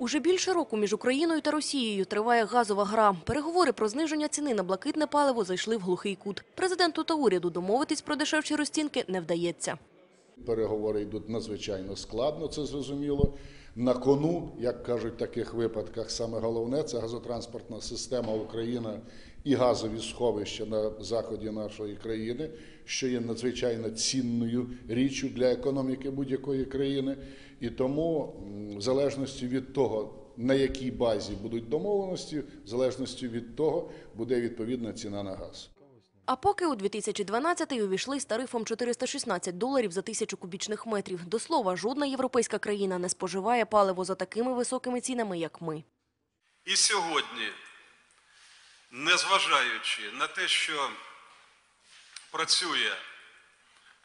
Уже більше року між Україною та Росією триває газова гра. Переговори про зниження ціни на блакитне паливо зайшли в глухий кут. Президенту та уряду домовитись про дешевші розцінки не вдається. Переговори йдуть надзвичайно складно, це зрозуміло. На кону, як кажуть в таких випадках, саме головне це газотранспортна система Україна і газові сховища на заході нашої країни, що є надзвичайно цінною річчю для економіки будь-якої країни. І тому, в залежності від того, на якій базі будуть домовленості, в залежності від того буде відповідна ціна на газ. А поки у 2012-й увійшли з тарифом 416 доларів за тисячу кубічних метрів. До слова, жодна європейська країна не споживає паливо за такими високими цінами, як ми. І сьогодні, незважаючи на те, що працює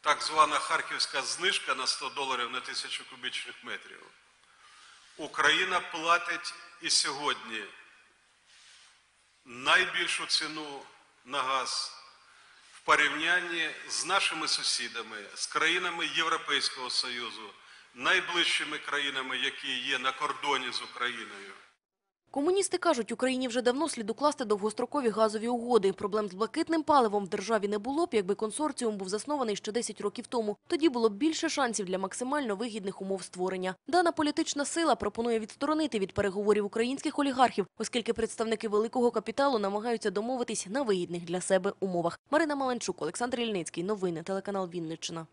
так звана харківська знижка на 100 доларів на тисячу кубічних метрів, Україна платить і сьогодні найбільшу ціну на газ порівнянні з нашими сусідами, з країнами Європейського Союзу, найближчими країнами, які є на кордоні з Україною. Комуністи кажуть, Україні вже давно слід укласти довгострокові газові угоди. Проблем з блакитним паливом в державі не було б, якби консорціум був заснований ще 10 років тому. Тоді було б більше шансів для максимально вигідних умов створення. Дана політична сила пропонує відсторонити від переговорів українських олігархів, оскільки представники великого капіталу намагаються домовитись на вигідних для себе умовах. Марина Маланчук, Олександр Ільницький. Новини телеканал Вінниччина.